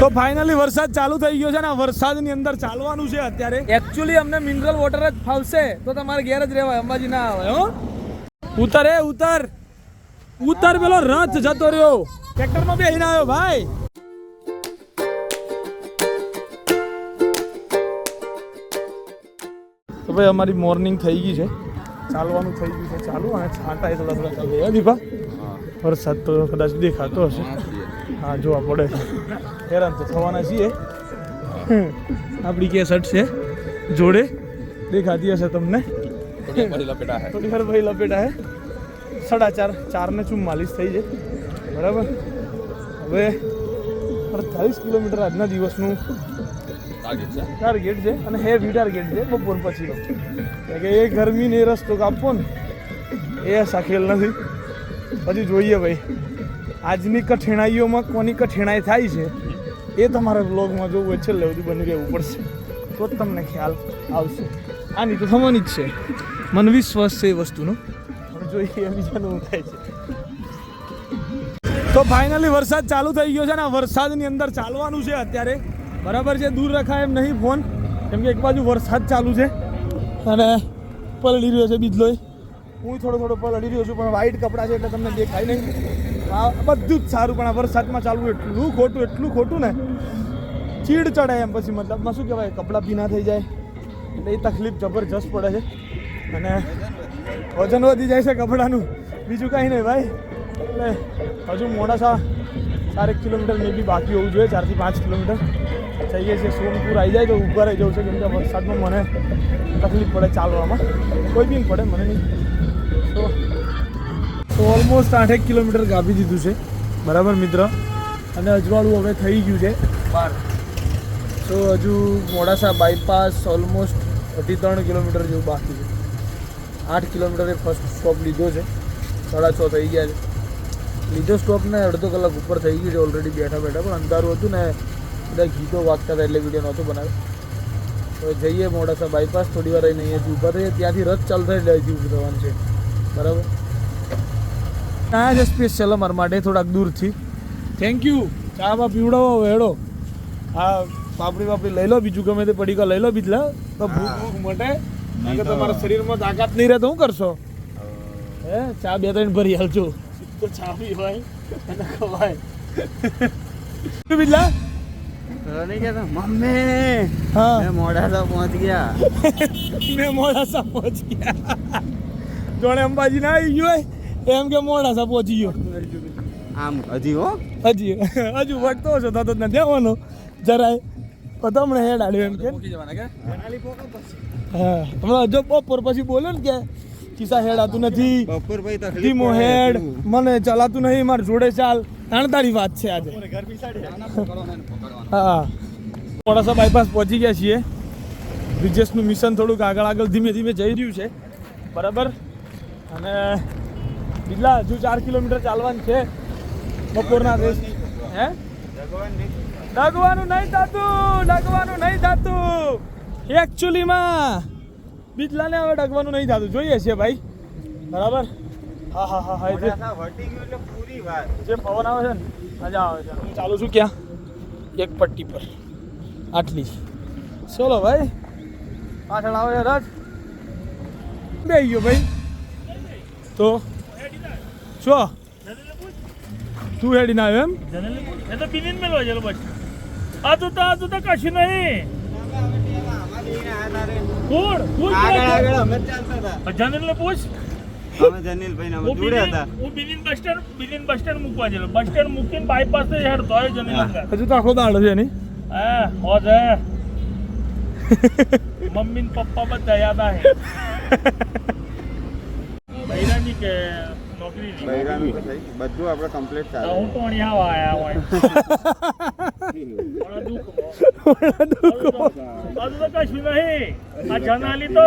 તો ફાઇનલી વરસાદ ચાલુ થઈ ગયો છે ને વરસાદની અંદર ચાલવાનું છે અત્યારે. એકચ્યુઅલી અમને મિનરલ વોટર જ ફાવશે તો તમારે ઘેર જ રહેવાય અંબાજી ના આવે હો. ઉતર એ ઉતર. ઉતર પેલો રથ જતો રહ્યો. ટ્રેક્ટરમાં બેહીને આવ્યો ભાઈ. તો ભાઈ અમારી મોર્નિંગ થઈ ગઈ છે. ચાલવાનું થઈ ગયું છે ચાલુ. અને છાંટા એ થોડા થોડા ચાલુ. દીપા? વરસાદ તો કદાચ દેખાતો હશે. હા જોવા પડે. છે હેરાન તો થવાના છીએ. આપણી કેસટ છે જોડે. દેખાતી હશે તમને. થોડી વાર ભાઈ લપેટા હે. સાડા ચાર ચાર ને ચુમ્માલીસ થઈ છે. બરાબર? હવે અડતાલીસ કિલોમીટર આજના દિવસનું ટાર્ગેટ છે. અને હેવી ટાર્ગેટ છે બપોર પછીનો. કે એ ગરમી ને એ રસ્તો કાપવો ને. એ સાખેલ નથી. પછી જોઈએ ભાઈ. આજની કઠિનાઈઓમાં કોની કઠિનાઈ થાય છે? એ તમારે બ્લોગમાં જોવું હોય, છેલ્લે બધું બની રહેવું પડશે. તો જ તમને ખ્યાલ આવશે. આની તો થવાની જ છે. મને વિશ્વાસ છે એ વસ્તુનો. પણ જોઈએ બીજાનું થાય છે. તો ફાઇનલી વરસાદ ચાલુ થઈ ગયો છે ને વરસાદની અંદર ચાલવાનું છે અત્યારે. બરાબર છે? દૂર રખાય એમ નહીં ફોન. કેમ કે એક બાજુ વરસાદ ચાલુ છે. અને પલળી રહ્યો છે બીજલોય. હું થોડો થોડો પલળી રહ્યો છું, પણ વ્હાઈટ કપડાં છે એટલે તમને દેખાય નહીં. આ બધું જ સારું, પણ આ વરસાદમાં ચાલવું એટલું ખોટું એટલું ખોટું ને. ચીડ ચડે એમ પછી, મતલબમાં શું કહેવાય, કપડાં ભીના થઈ જાય. એટલે એ તકલીફ જબરજસ્ત પડે છે. અને વજન વધી જાય છે કપડાનું. બીજું કાંઈ નહીં ભાઈ. એટલે હજુ મોડાસા ચારેક કિલોમીટર મે બી બાકી હોવું જોઈએ, ચારથી પાંચ કિલોમીટર. જઈએ છીએ સોમપુર આવી જાય તો ઊભા રહી જવું છે, કેમ કે વરસાદમાં મને તકલીફ પડે ચાલવામાં. કોઈ બી પડે, મને નહીં. તો ઓલમોસ્ટ આઠેક કિલોમીટર કાપી દીધું છે. બરાબર, મિત્ર? અને અજવાળું હવે થઈ ગયું છે. બાર. તો હજુ મોડાસા બાયપાસ ઓલમોસ્ટ અઢી ત્રણ કિલોમીટર જેવું બાકી છે. આઠ કિલોમીટરે ફર્સ્ટ સ્ટોપ લીધો છે. સાડા છ થઈ ગયા છે. લીધો સ્ટોપ ને અડધો કલાક ઉપર થઈ ગયું છે ઓલરેડી બેઠા બેઠા. પણ અંધારું હતું ને બધા ગીતો વાગતા હતા એટલે વીડિયો નહોતો બનાવ્યો. તો જઈએ મોડાસા બાયપાસ થોડી વાર રહીને અહીંયાથી ઊભા થઈએ. ત્યાંથી રથ ચાલતા એટલે અહીંથી ઊભું થવાનું છે. બરાબર? આ છે સ્પેશિયલ અમારા માટે થોડાક દૂરથી. થેન્ક યુ ચા બા પીવડાવો વેડો હા પાપડી પાપડી લઈ લો બીજું ગમે તે પડીકા લઈ લો બીજલા. તો ભૂખ ભૂખ મટે. કે તમારા શરીરમાં તાકાત નહીં રહે તો શું કરશો હે ચા બે ત્રણ ભરી હાલજો તો ચા પી હોય. અને ખવાય. બીજલા? મમ્મી હા. મોડાસા પહોંચ ગયા. મેં મોડાસા પહોંચી ગયા. જોડે અંબાજી ના આવી ગયો હોય? એમ કે મોડાસા પહોંચી ગયો. આમ હજી હો? હજી. હજુ વટતો છો તો તો નથી આવવાનો જરાય. તો તમને હેડ આડ્યો એમ કે. હા. હમણાં જો બપોર પછી બોલે ને કે કિસ્સા હેડાતું નથી. બપોર ભાઈ તકલીફ ધીમો હેડ. મને ચલાતું નહીં મારી જોડે ચાલ. તાણતારી વાત છે આજે. હા. મોડાસા બાયપાસ પહોંચી ગયા છીએ. બ્રિજેસનું મિશન થોડુંક આગળ આગળ ધીમે ધીમે જઈ રહ્યું છે. બરાબર? અને બીજલા હજુ ચાર કિલોમીટર ચાલવાનું છે. બપોરના રેસ હે? ડગવાનું નહીં થતું ડગવાનું નહીં થતું. એકચ્યુઅલીમાં બીજલાને હવે ડગવાનું નહીં થતું. જોઈએ છીએ ભાઈ. બરાબર? હા હા હા હા જે જે પવન આવે છે ને મજા આવે છે. હું ચાલુ છું ક્યાં? એક પટ્ટી પર. આટલી ચલો ભાઈ. પાછળ આવે છે રજ. બે ગયો ભાઈ. તો? શું તું હેડીને આવ્યો એમ? એ તો બિનિન મેળવા છે બસ આ તો આ તો કશું નહીં. કોણ? કોણ આગળ આગળ અમે ચાલતા હતા. જનરલ પૂછ. અમે જનીલભાઈ અમે હું જોડે હતા. હું બિનિન બસ સ્ટેન્ડ બિનિન બસ સ્ટેન્ડ મૂકવા ગયેલો બસ સ્ટેન્ડ મૂકીને બાયપાસથી હેડતો હોય જનરલ અંદર હજુ તો આખો દાડો છે નહીં હા હો છે. મમ્મી ને પપ્પા બધા યાદ આવે. બૈરાની કે બધું આપણે કમ્પ્લીટ ચાલે હું તો અહીંયા આયા હોય. પણ દુઃખ બધું તો કશું નહીં. આ જનાલી તો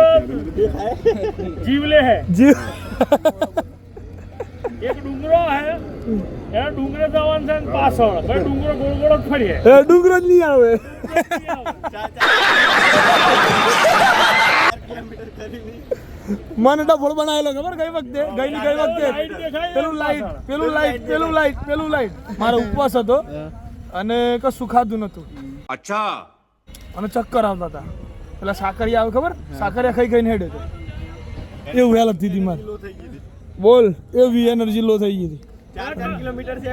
જીવલે હે. જીવ. એક ડુંગરો હે. એ ડુંગરે જવાનું છે ને પાછળ. ભાઈ ડુંગરો ગોળ ગોળ જ ફરીએ એ ડુંગરો જ નહીં આવે. મને ડફોળ બનાવેલો ખબર? ગઈ વખતે ગઈ ગઈ વખતે. પેલું લાઈટ પેલું લાઈટ પેલું લાઈટ પેલું લાઈટ. મારો ઉપવાસ હતો અને કશું ખાધું નતું અચ્છા. અને ચક્કર આવતા હતા. પેલા સાકરિયા આવે ખબર? સાકરિયા ખાઈ ખાઈને હેડે હતો એવું હેલત થઈ હતી મારી. બોલ એવી એનર્જી લો થઈ ગઈ હતી. કિલોમીટર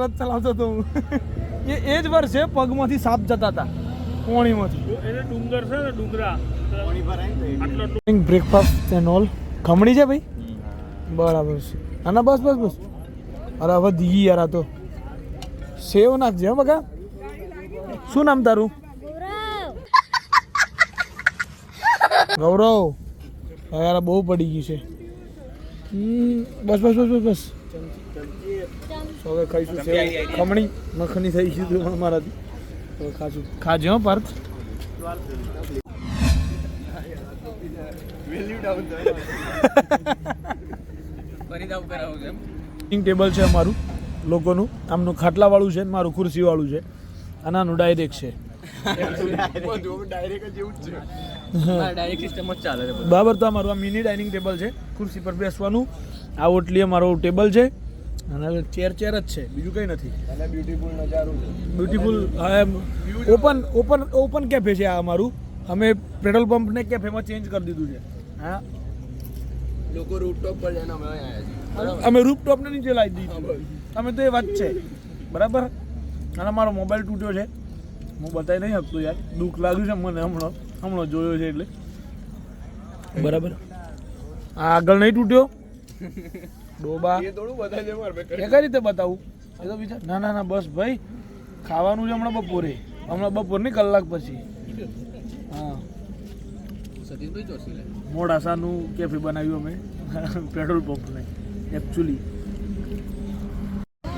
રથ ચલાવતો હતો હું. એ એ જ વર્ષે પગમાંથી સાપ જતા હતા પોણીમાંથી એને ડુંગર છે ને ડુંગરા. બ્રેકફાસ્ટ એન્ડ ઓલ ખમણી છે ભાઈ? બરાબર છે. ના ના બસ બસ બસ. અરે હવે દીગી યાર આ તો. સેવ નાખજે હો બકા. શું નામ તારું? ગૌરવ. હવે યાર બહુ પડી ગયું છે. બસ બસ બસ બસ બસ. હવે ખાઈશું સેવ. ખમણી મખની થઈ ગયું હતું મારાથી હવે ખાશું ખાજો પાર્થ ટેબલ છે. અમારું લોકોનું. આમનું ખાટલાવાળું છે ને મારું ખુરશીવાળું છે. અને આનું ડાયરેક્ટ છે. બરાબર તો અમારું આ મિની ડાઇનિંગ ટેબલ છે. ખુરશી પર બેસવાનું. આ ઓટલી મારો ટેબલ છે અને ચેર ચેર જ છે બીજું કંઈ નથી. Beautiful open open open cafe છે આ અમારું. અમે પેટ્રોલ પંપને કેફેમાં ચેન્જ કરી દીધું છે. હા. લોકો રૂપટોપ પર જઈને અમે આવ્યા છીએ. અમે રૂપટોપને નીચે લાવી દીધું. અમે તો એ વાત છે. બરાબર? અને મારો મોબાઈલ તૂટ્યો છે. હું બતાવી નહીં શકતો યાર. દુઃખ લાગ્યું છે મને હમણાં. હમણાં જોયો છે એટલે. બરાબર. આ આગળ નહીં તૂટ્યો. ડોબા. એ થોડું બધા કઈ રીતે બતાવું? એ તો વિચાર ના ના ના બસ ભાઈ ખાવાનું છે હમણાં બપોરે. હમણાં બપોરની કલાક પછી. હા. સતીશભાઈ ચોસી મોડાસાનું કેફે બનાવ્યું અમે. પેટ્રોલ પંપને એકચ્યુઅલી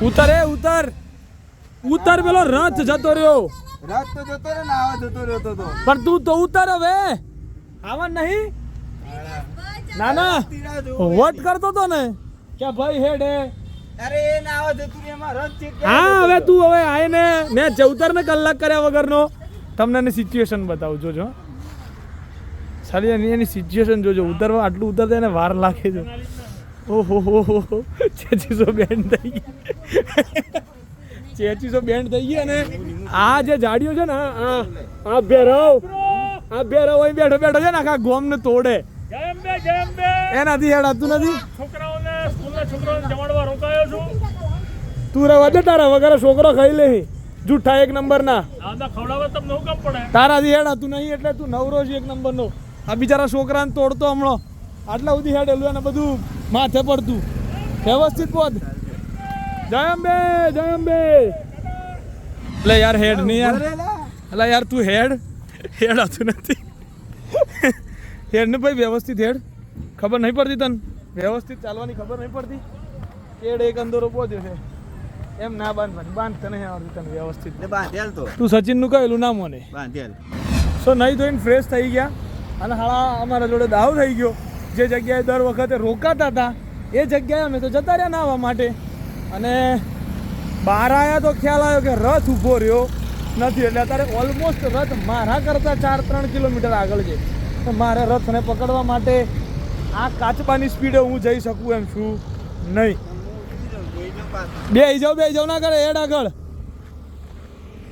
ઉતર એ ઉતર. ઉતર પેલો રથ જતો રહ્યો. રથ તો જતો રહ્યો ને આવા જતો રહ્યો તો તો. પણ તું તો ઉતર હવે. આવા નહીં. ના ના વટ કરતો તો ને? કે ભાઈ હેડ. હે અરે એ ના આવા એમાં ચેક હા હવે તું હવે આવીને મેં ચૌતર ને કલાક કર્યા વગરનો. તમને એની સિચ્યુએશન બતાવું જોજો. સારી એની એની સિચ્યુએશન જોજો. ઉતરવા આટલું ઉતરતા એને વાર લાગે છે. ઓહો હો હો હો. ચેચીસો બેન્ડ થઈ ગઈ ચેચીસો બેન્ડ થઈ ગઈ અને આ જે જાડીઓ છે ને આ- આ આ ભેરવ આ ભેરવ અહીં બેઠો બેઠો છે ને આખા ગોમને તોડે. જય અંબે હેડાતું નથી. છોકરાઓને સ્કૂલના છોકરાઓને જમાડવા રોકાયો છું. તું રહેવા દે તારા વગર છોકરો ખાઈ લે. જૂઠા એક નંબરના. તમને કામ પડે. તારાથી હેડાતું નહીં એટલે તું નવરો છે એક નંબરનો. આ બિચારા છોકરાને તોડતો હમણો. આટલા સુધી હેડેલું અને બધું માથે પડતું. વ્યવસ્થિત પહોંચ જય અંબે જય અંબે. એટલે યાર હેડ નહીં યાર. એટલે યાર તું હેડ. હેડાતું નથી. હેડ ને ભાઈ વ્યવસ્થિત હેડ. ખબર નહીં પડતી તને? વ્યવસ્થિત ચાલવાની ખબર નહીં પડતી. હેડ એક અંદરો પહોંચ્યો છે. એમ ના બાંધ ભાઈ બાંધ તને આવડતી તને વ્યવસ્થિત. ને બાંધેલ તો. તું સચિનનું કહેલું ના મને. બાંધેલ સો નહીં ધોઈને ફ્રેશ થઈ ગયા. અને હાળા અમારા જોડે દાવ થઈ ગયો. જે જગ્યાએ દર વખતે રોકાતા હતા એ જગ્યાએ અમે તો જતા રહ્યા નાહવા માટે. અને બહાર આવ્યા તો ખ્યાલ આવ્યો કે રથ ઊભો રહ્યો નથી. એટલે અત્યારે ઓલમોસ્ટ રથ મારા કરતાં ચાર ત્રણ કિલોમીટર આગળ છે. મારે રથને પકડવા માટે આ કાચબાની સ્પીડે હું જઈ શકું એમ છું નહીં. બે જાવ બે જાવ ના કરે એડ આગળ.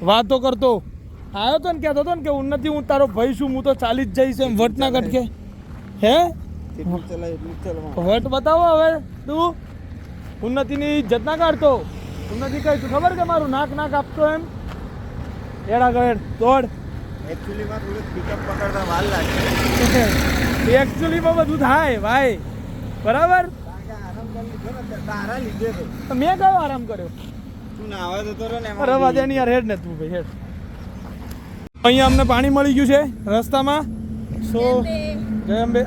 વાતો કરતો. આવ્યો તો ને, કહેતો હતો ને કે ઉન્નતિ હું તારો ભાઈ છું, હું તો ચાલી જ જઈશ એમ, વટ ના કટકે હે. વટ બતાવો હવે, તું. ઉન્નતિની ઇજ્જત ના કાઢતો. ઉન્નતિ કહી તું ખબર કે મારું નાક નાક આપતો એમ? હેડ આગળ દોડ. Actually માં થોડુંક pickup પકડતા વાર લાગે. એકચ્યુઅલીમાં બધું થાય ભાઈ. બરાબર? તારા લીધે તો મેં કયો આરામ કર્યો? તું નાવા જતો રહ્યો ને અરે વાદે ની યાર હેડ ને તું ભાઈ હેડ. અહીંયા અમને પાણી મળી ગયું છે રસ્તામાં. સો જય અંબે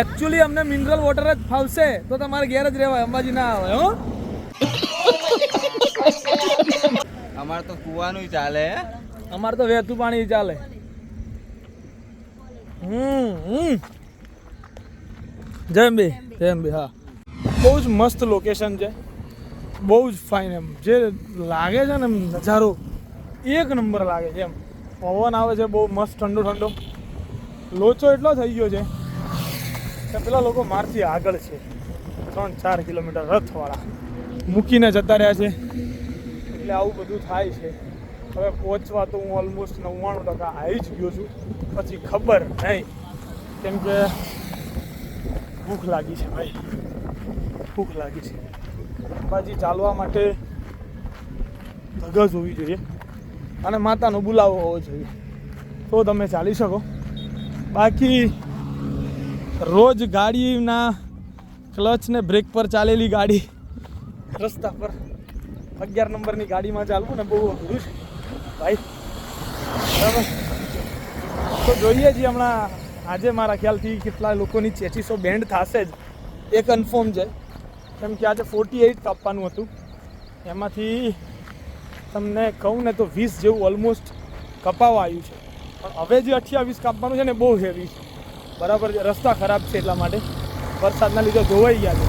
એકચ્યુઅલી અમને મિનરલ વોટર જ ફાવશે તો તમારે ઘેર જ રહેવાય અંબાજી ના આવે હો. અમારે તો કુવાનું ચાલે અમારે તો વહેતું પાણી ચાલે. હમ હમ. જય બી જય બી, હા. બહુ જ મસ્ત લોકેશન છે. બહુ જ ફાઇન એમ. જે લાગે છે ને એમ નજારો, એક નંબર લાગે છે એમ. પવન આવે છે બહુ મસ્ત, ઠંડો ઠંડો. લોચો એટલો થઈ ગયો છે કે પેલા લોકો મારથી આગળ છે. ત્રણ ચાર કિલોમીટર રથવાળા મૂકીને જતા રહ્યા છે. એટલે આવું બધું થાય છે. હવે પહોંચવા તો હું ઓલમોસ્ટ નવ્વાણું ટકા આવી જ ગયો છું. પછી ખબર નહીં. કેમ કે ભૂખ લાગી છે ભાઈ. ભૂખ લાગી છે. અંબાજી ચાલવા માટે ધગજ હોવી જોઈએ અને માતાનો બોલાવો હોવો જોઈએ. તો તમે ચાલી શકો. બાકી રોજ ગાડીના ક્લચ ને બ્રેક પર ચાલેલી ગાડી રસ્તા પર અગિયાર નંબરની ગાડીમાં ચાલવું ને બહુ અઘરું છે. ભાઈ, બરાબર. તો જોઈએ છીએ હમણાં, આજે મારા ખ્યાલથી કેટલા લોકોની ચેચીસો બેન્ડ થશે જ. એ કન્ફર્મ છે. કેમ કે આજે ફોર્ટી એઇટ કાપવાનું હતું. એમાંથી તમને કહું ને તો વીસ જેવું ઓલમોસ્ટ કપાવા આવ્યું છે. પણ હવે જે અઠ્યાવીસ કાપવાનું છે ને બહુ હેવી છે. બરાબર છે. રસ્તા ખરાબ છે એટલા માટે. વરસાદના લીધે ધોવાઈ ગયા છે.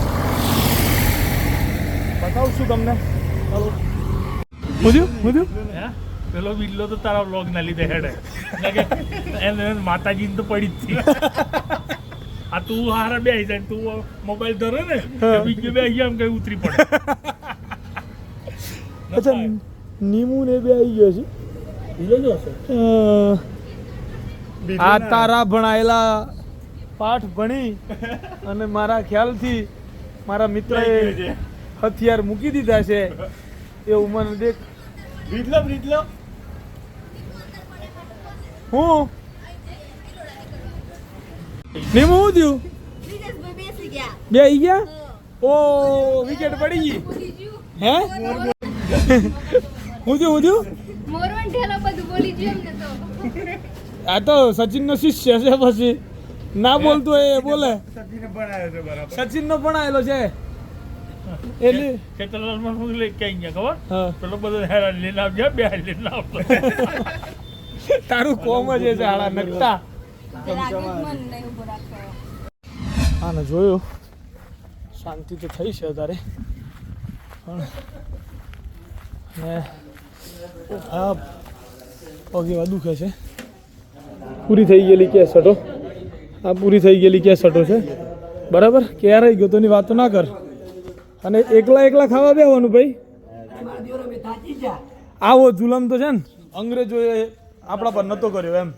બતાવું છું તમને. બધું બધું પેલો બિલ્લો તો તારા વ્લોગ ના લીધે હેડે. એને માતાજીને તો પડી જ હતી. આ તું હારા બે જાય તું મોબાઈલ ધરે ને. બીજે બે આમ કઈ ઉતરી પડે. અચ્છા નીમુ ને બે આવી ગયો છે. બીજો જો હશે? આ તારા ભણાયેલા પાઠ ભણી અને મારા ખ્યાલથી મારા મિત્રએ હથિયાર મૂકી દીધા છે. એવું મને દેખ. રીતલો રીતલો હું? નિમુ હું થયું? બે આવી ગયા? ઓ વિકેટ પડી ગઈ. હે? હું થયું હું થયું? તો. આ તો સચિનનો શિષ્ય છે પછી. ના બોલતો એ બોલે. સચિન નો છે સચિનનો પણ આવેલો છે. એટલે? ખેતરમાં શું લઈ કે ગયા ખબર? હા. પેલો બધો હેરા લઈને આવજો બે લઈને આવતો. તારું કોમ જ એ છે આડા નકતા આને જોયું? શાંતિ તો થઈ છે અત્યારે. પણ ને આ પગ દુખે છે. પૂરી થઈ ગયેલી કેસટો આ પૂરી થઈ ગયેલી કેસટો છે? બરાબર? ક્યારે ગયો તો એની વાતો ના કર. અને એકલા એકલા ખાવા બેવાનું ભાઈ? આવો જુલમ તો છે ને. અંગ્રેજોએ આપણા પર નતો કર્યો એમ.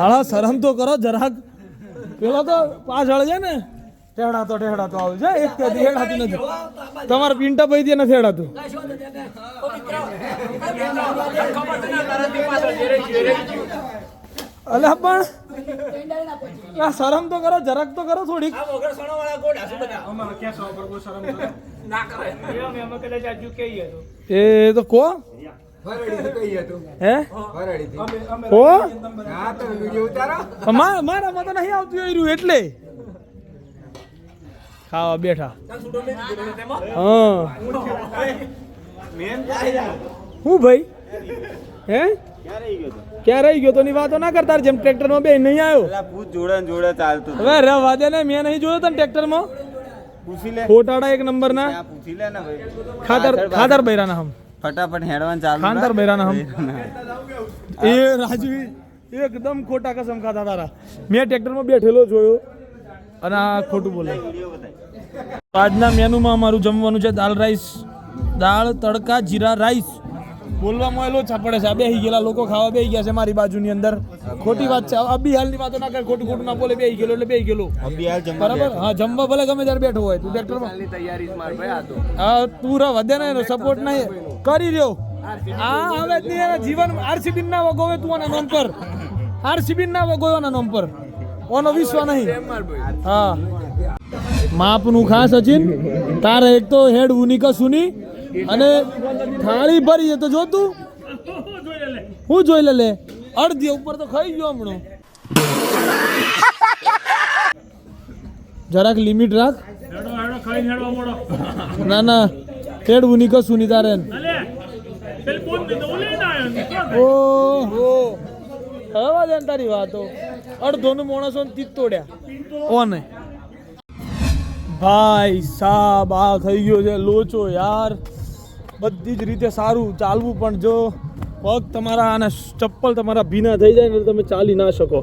હા શરમ તો કરો જરાક. પેલો તો પાછળ છે ને. ટેડા તો ટેડા તો આવે છે એક કે હેડાતું નથી. તમારા પિંટા ભાઈ થી નથી હેડાતું. અલ્યા પણ આ શરમ તો કરો જરાક તો કરો થોડીક. એ તો. કો? હે? કો? મા- મારામાં તો નહીં આવતું એ રહ્યું એટલે. ખાવા બેઠા. હું ભાઈ? હે? ક્યાં રહી ગયો તો? ની વાતો ના કરતા જેમ ટ્રેક્ટરમાં બે નહીં આવ્યો? ભૂત જોડે જોડે ચાલતું હવે રવા દે ને મેં નહીં જોયો તને ટ્રેક્ટરમાં? પૂછી લે. ખોટાડા એક નંબર ના પૂછી લે ને ભાઈ. ખાતર ખાતર બૈરાના હમ. ફટાફટ હેડવાન ચાલુ ખાતર બૈરા ના હમ. એ રાજવી એકદમ ખોટા કસમ ખાતા તારા. મેં ટ્રેક્ટરમાં બેઠેલો જોયો અને આ ખોટું બોલે. આજના મેનુમાં અમારું જમવાનું છે દાલ રાઈસ. દાળ તડકા જીરા રાઈસ. બોલવામાં એલો પડે છે. આ બેહી ગયેલા લોકો ખાવા બેહી ગયા છે મારી બાજુની અંદર. ખોટી વાત છે. અબી હાલની વાતો ના કર. ખોટું ખોટું ના બોલે. બેહી ગયેલો એટલે બેહી ગયેલો. બરાબર? હા જમવા ભલે ગમે ત્યારે બેઠો હોય. તું ટ્રેક્ટરમાં તૈયારી જ માર ભાઈ આ તો. હા તું રહ વધે ને એનો સપોર્ટ નહીં. કરી રહ્યો. આ હવે જીવન આરસીબી ના વગોવે તું આના નોમ પર. આરસીબી ના વગોવે આના નોમ પર. ઓનો વિશ્વ નહીં. હા. માપનું ખાસ સચિન તારે એક તો હેડ ઉની કા સુની. અને થાળી ભરી તો જો તું. જોઈ લે હું જોઈ લે લે. અડધી ઉપર તો ખાઈ ગયો હમણાં. જરાક લિમિટ રાખ. ના ના. તેડવું નહીં કશું નહીં તારે. ઓહો હવા દે તારી વાતો. અડધોનું માણસો તોડ્યા. ઓને. ભાઈ સાબ આ થઈ ગયો છે લોચો યાર. બધી જ રીતે સારું ચાલવું પણ જો પગ તમારા અને ચપ્પલ તમારા ભીના થઈ જાય ને તમે ચાલી ના શકો.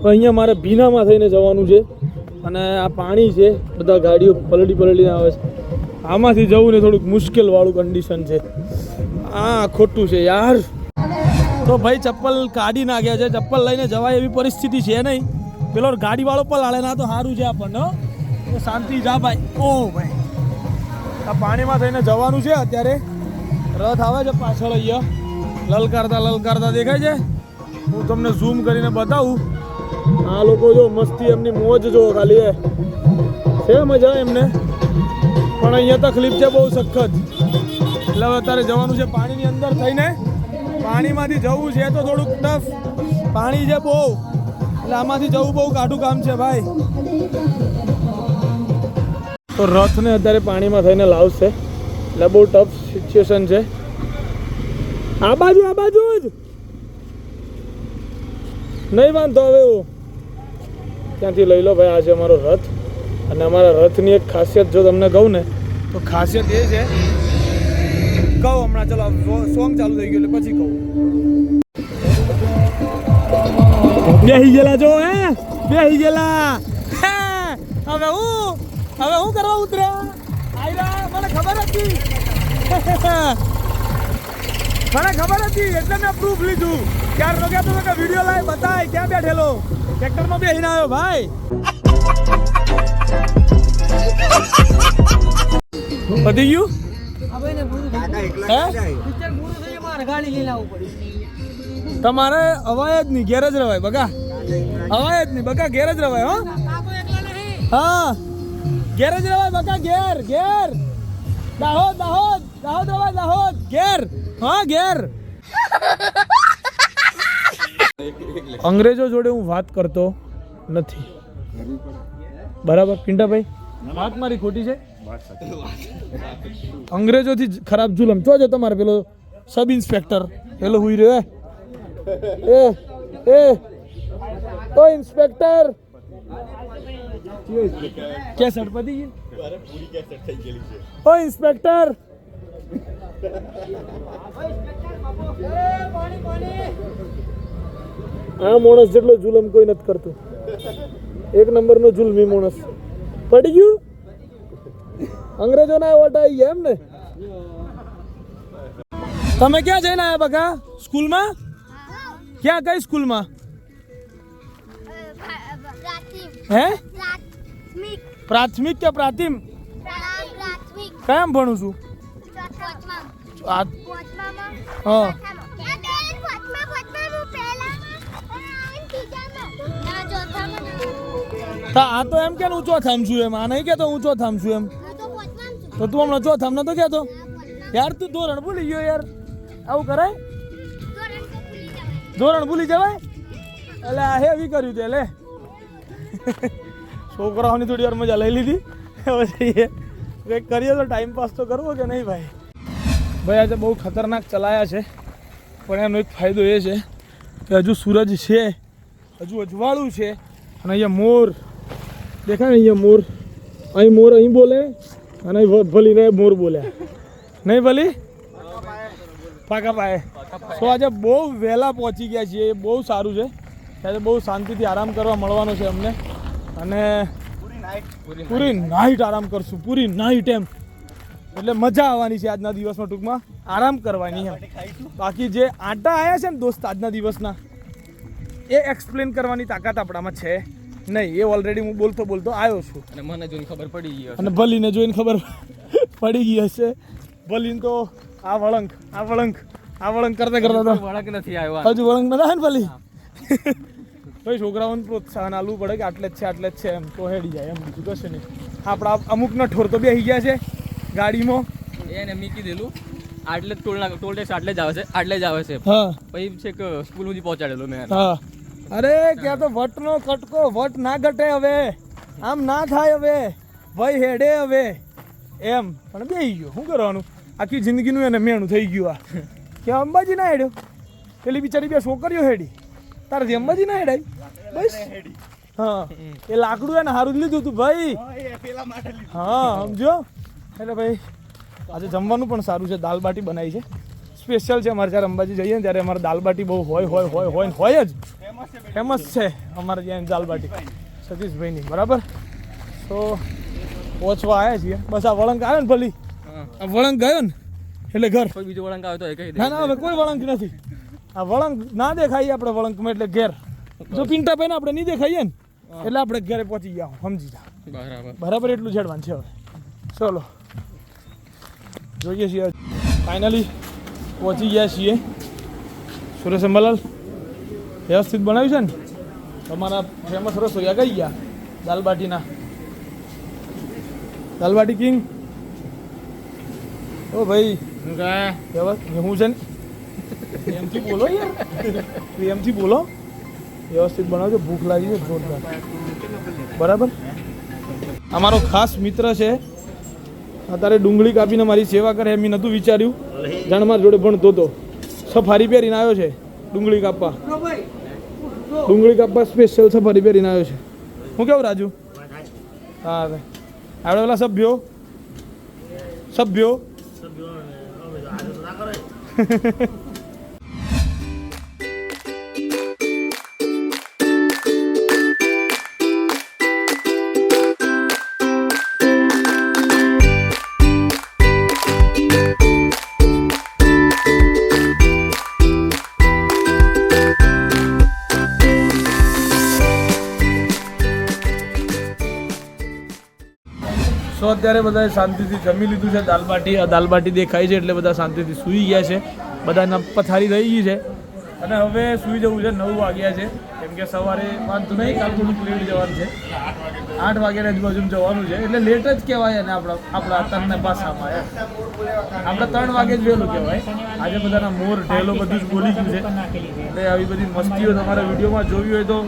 પણ અહીંયા મારે ભીનામાં થઈને જવાનું છે અને આ પાણી છે બધા ગાડીઓ પલટી પલટીને આવે છે. આમાંથી જવું ને થોડુંક મુશ્કેલવાળું કન્ડિશન છે. આ ખોટું છે યાર. તો ભાઈ ચપ્પલ કાઢી નાખ્યા છે ચપ્પલ લઈને જવાય એવી પરિસ્થિતિ છે નહીં. પેલો ગાડીવાળો પણ લાળે ના તો સારું છે આપણને શાંતિ જા ભાઈ. ઓ ભાઈ. આ પાણીમાં થઈને જવાનું છે અત્યારે. રથ આવે છે પાછળ અહીંયા. લલકારતા લલકારતા દેખાય છે? હું તમને ઝૂમ કરીને બતાવું. આ લોકો જો મસ્તી એમની મોજ જો ખાલી એ. છે મજા એમને. પણ અહીંયા તકલીફ છે બહુ સખત. એટલે હવે અત્યારે જવાનું છે પાણીની અંદર થઈને. પાણીમાંથી જવું છે તો થોડુંક ટફ પાણી છે બહુ. એટલે આમાંથી જવું બહુ કાઠું કામ છે ભાઈ. તો રથને અત્યારે પાણીમાં થઈને લાવશે. એટલે બહુ ટફ સિચ્યુએશન છે. આ બાજુ આ બાજુ જ. નહીં વાંધો હવે એવું. ત્યાંથી લઈ લો ભાઈ આજે અમારો રથ. અને અમારા રથની એક ખાસિયત જો તમને કહું ને, તો ખાસિયત એ છે. કહું હમણાં, ચલો સોંગ ચાલુ થઈ ગયું પછી કહું. બેહી ગયેલા જો હે? બેહી ગયેલા. હવે હું હવે હું કરવા ઉતર્યા? આયરા મને ખબર હતી. મને ખબર હતી, એટલે મેં પ્રૂફ લીધું. ક્યાર તો કહેતો કે વીડિયો લાઈવ બતાય, ક્યાં બેઠેલો? ટ્રેક્ટરમાં બેસીને આવ્યો, ભાઈ. પતી ગયું? તમારે અવાય જ નહીં, ઘેર જ રવાય, બગા. અવાય જ નહીં, બગા, ઘેર જ રવાય, હા. હા. ઘેર જ રવાય, બગા, ઘેર ઘેર. દાહોદ દાહોદ. દાહોદ રવાય દાહોદ ઘેર. હા ઘેર. અંગ્રેજો જોડે હું વાત કરતો નથી. બરાબર કિંડાભાઈ વાત મારી ખોટી છે? અંગ્રેજોથી ખરાબ જુલમ. જો છે તમારે પેલો સબ ઇન્સ્પેક્ટર પેલો હુઈ રહ્યો? એ એ. ઓ ઇન્સ્પેક્ટર. કે પતી ગઈ ઓ ઇન્સ્પેક્ટર. આ માણસ જેટલો જુલમ કોઈ નથી કરતું. એક નંબરનો જુલમી માણસ. પડી ગયું? અંગ્રેજોના વોટ આવી ગયા એમ ને? તમે ક્યાં જઈને આવ્યા બકા સ્કૂલમાં? ક્યાં કઈ સ્કૂલમાં? હે? પ્રાથમિક. કે પ્રાથમિક. કયામ ભણું છું. આ હા. આ તો એમ કે ઊંચો થામ છું એમ. આ નહીં કેતો ઊંચો થામ છું એમ. તો તો હમણાં ચો થામ નતો કેતો યાર, તું ધોરણ ભૂલી ગયો યાર. આવું કરાય? ધોરણ ભૂલી જવાય? એટલે આ હેવી કર્યું છે લે. છોકરાઓની થોડી વાર મજા લઈ લીધી. પછી કંઈક કરીએ તો ટાઈમ પાસ તો કરવો કે નહીં ભાઈ? ભાઈ આજે બહુ ખતરનાક ચલાયા છે પણ એનો એક ફાયદો એ છે કે હજુ સૂરજ છે હજુ અજવાળું છે અને અહીંયા મોર દેખાય ને અહીંયા મોર? અહીં મોર અહીં બોલે અને વ- ભલીને મોર બોલ્યા નહીં ભલી? પાકા પાયે. સો આજે બહુ વહેલા પહોંચી ગયા છીએ એ બહુ સારું છે. આજે બહુ શાંતિથી આરામ કરવા મળવાનો છે અમને. અને પૂરી નાઈટ આરામ કરશું પૂરી નાઈટ એમ. એટલે મજા આવવાની છે આજના દિવસમાં ટૂંકમાં. આરામ કરવાની એમ. બાકી જે આટા આવ્યા છે ને દોસ્ત આજના દિવસના એ એક્સપ્લેન કરવાની તાકાત આપણામાં છે નહીં. એ ઓલરેડી હું બોલતો બોલતો આવ્યો છું. અને મને જોઈને ખબર પડી ગઈ અને ભલીને જોઈને ખબર પડી ગઈ હશે. ભલીને તો આ વળંક આ વળંક આ વળંક કરતા કરતા વળંક નથી આવ્યો હજુ વળંક ના થાય ને ભલી? ભાઈ છોકરાઓને પ્રોત્સાહન આલવું પડે કે આટલે જ છે આટલે જ છે એમ. તો હેડી જાય એમ. બીજું કશું નહીં. આપણા અમુકના ઠોર તો બે ગયા છે. ગાડીમાં? એને મી કીધેલું આટલે ટોલ ના ટોલ ટેક્સ આટલે જ આવે છે આટલે જ આવે છે. હા. પછી છે કે સ્કૂલ સુધી પહોંચાડેલો મેં હા. અરે ક્યાં તો વટનો કટકો વટ ના ઘટે હવે. આમ ના થાય હવે. ભાઈ હેડે હવે. એમ. પણ બે ગયો. શું કરવાનું? આખી જિંદગીનું એને મેણું થઈ ગયું આ. કે અંબાજી ના હેડ્યો? પેલી બિચારી બે છોકરીઓ હેડી. તારાથી અંબાજી ના હેડાય? બસ. હા. એ લાકડું એને સારું જ લીધું તું ભાઈ. હા સમજો. એટલે ભાઈ. આજે જમવાનું પણ સારું છે દાલ બાટી બનાવી છે. સ્પેશિયલ છે અમારે જ્યારે અંબાજી જઈએ ને ત્યારે અમારે દાલબાટી બહુ હોય હોય હોય હોય ને હોય જ. ફેમસ છે અમારે ત્યાં દાલબાટી. સતીશભાઈની બરાબર? તો પહોંચવા આવ્યા છીએ. બસ આ વળંક આવે ને ભલી. આ વળંક ગયો ને એટલે ઘર. કોઈ બીજો વળંક આવે તો ના ના હવે કોઈ વળંક નથી. આ વળંક ના દેખાઈએ આપણે વળંકમાં એટલે ઘેર. જો પિંટા ભાઈને આપણે નહીં દેખાઈએ ને એટલે આપણે ઘરે પહોંચી ગયા સમજી જા. બરાબર. બરાબર એટલું ઝેડવાનું છે હવે. ચલો. જોઈએ છીએ. ફાઇનલી પહોંચી ગયા છીએ. સુરેશ અંબાલાલ, વ્યવસ્થિત બનાવ્યું છે ને? તમારા ફેમસ રસોઈયા કઈ ગયા? દાલબાટીના. દાલબાટી કિંગ? ઓ ભાઈ. હું છે ને? પ્રેમથી બોલો યાર. પ્રેમથી બોલો. વ્યવસ્થિત બનાવજો. ભૂખ લાગી છે જોરદાર. બરાબર? અમારો ખાસ મિત્ર છે અત્યારે ડુંગળી કાપીને મારી સેવા કરે એમ નહોતું વિચાર્યું. જાણ મારા જોડે ભણતો હતો સફારી પહેરીને આવ્યો છે ડુંગળી કાપવા. ડુંગળી કાપવા સ્પેશિયલ સફારી પહેરીને આવ્યો છે. હું કેવું રાજુ? હા આપણે પેલા સભ્યો? સભ્યો? અત્યારે બધા શાંતિથી જમી લીધું છે. દાલબાટી, આ દાલબાટી દેખાય છે એટલે બધા શાંતિથી સૂઈ ગયા છે. બધાના પથારી રહી ગઈ છે. અને હવે સૂઈ જવું છે. નવ વાગ્યા છે. કેમ કે સવારે વાંધો નહીં, કાલ થોડુંક લેટ જવાનું છે. આઠ વાગ્યાની આજુબાજુ જવાનું છે. એટલે લેટ જ કહેવાય ને આપણા આપણા તનને પાસામાં. આપણે ત્રણ વાગે જ વહેલું કહેવાય. આજે બધાના મોર, ઢેલો બધું જ બોલી ગયું છે. એટલે આવી બધી મસ્તીઓ તમારે વિડીયોમાં જોવી હોય તો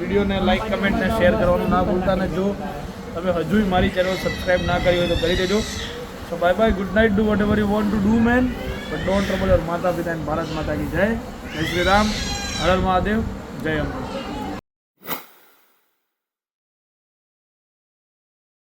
વિડીયોને લાઇક કમેન્ટ ને શેર કરવાનું ના ભૂલતા ને જો તમે હજુય મારી ચેનલ સબસ્ક્રાઈબ ના કરી હોય તો કરી દેજો. So bye bye good night do whatever you want to do man but don't trouble your માતા પિતા એન્ડ ભારત માતા કી જય. જય શ્રી રામ હર મહાદેવ, જય અંબે.